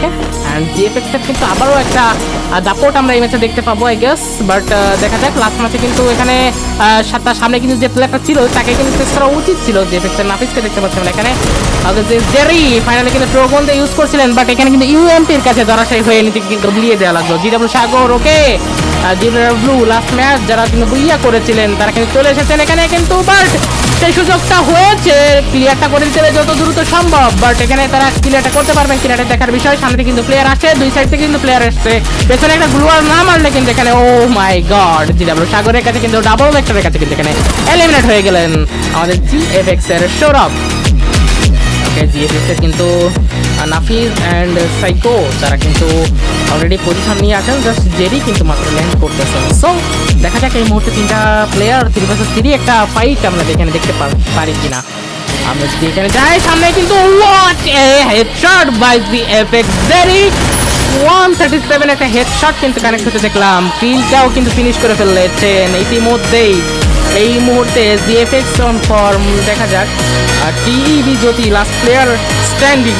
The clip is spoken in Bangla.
ওকে অ্যান্ড জিএফএক্স এর কিন্তু আবারও একটা দাপট আমরা এই ম্যাচে দেখতে পাবো আই গেস বাট দেখা যাক লাস্ট ম্যাচে কিন্তু এখানে তার সামনে কিন্তু যে প্লেয়ারটা ছিল, তাকে কিন্তু শেষ করা উচিত ছিল জিএফএক্স এর নাফিসকে দেখতে পাচ্ছি আমরা এখানে জেরি ফাইনালি কিন্তু ট্রোগন দিয়ে ইউজ করছিলেন বাট এখানে কিন্তু ইউএমপির কাছে ধরাশায়ী হয়ে নিজেকে কিন্তু বিলিয়ে দেওয়া লাগল। GW Sagar, okay. GW last match যারা কিন্তু বুইয়া করেছিলেন, তারা কিন্তু চলে এসেছেন এখানে কিন্তু বাট সেই সুযোগটা হয়েছে। ক্লিয়ারটা করে দিতে যত দ্রুত সম্ভব বাট এখানে তারা ক্লিয়ারটা করতে পারবেন ক্লিয়ারটা দেখার বিষয়। সামনে কিন্তু প্লেয়ার আসে দুই সাইড থেকে কিন্তু প্লেয়ার আসছে পেছনে একটা গ্লুয়ার না মারলে কিন্তু এখানে ও মাই গড জিডাব্লিউ সাগরের কাছে কিন্তু ডাবল ভেক্টরের কাছে কিন্তু এখানে এলিমিনেট হয়ে গেলেন আমাদের জিএফএক্স এর সৌরভ। ওকে জিএফএস এর কিন্তু নাফিজ অ্যান্ড সাইকো তারা কিন্তু অলরেডি পজিশন নিয়ে আছেন জাস্ট জেরি কিন্তু মাত্র ল্যান্ড করতেছেন। সো দেখা যাক এই মুহূর্তে তিনটা প্লেয়ার থ্রি ভার্সেস থ্রি একটা ফাইট আমরা এখানে দেখতে পারি কিনা। আমরা যদি এখানে যাই, সামনে কিন্তু what a headshot by the FX Jerry. 137 একটা হেডশট কিন্তু কানেক্ট হতে দেখলাম। কিলটাও কিন্তু ফিনিশ করে ফেলেছেন ইতিমধ্যেই এই মুহূর্তে জিএফএক্স ফর্ম দেখা যাক। আর TV Jyoti last player standing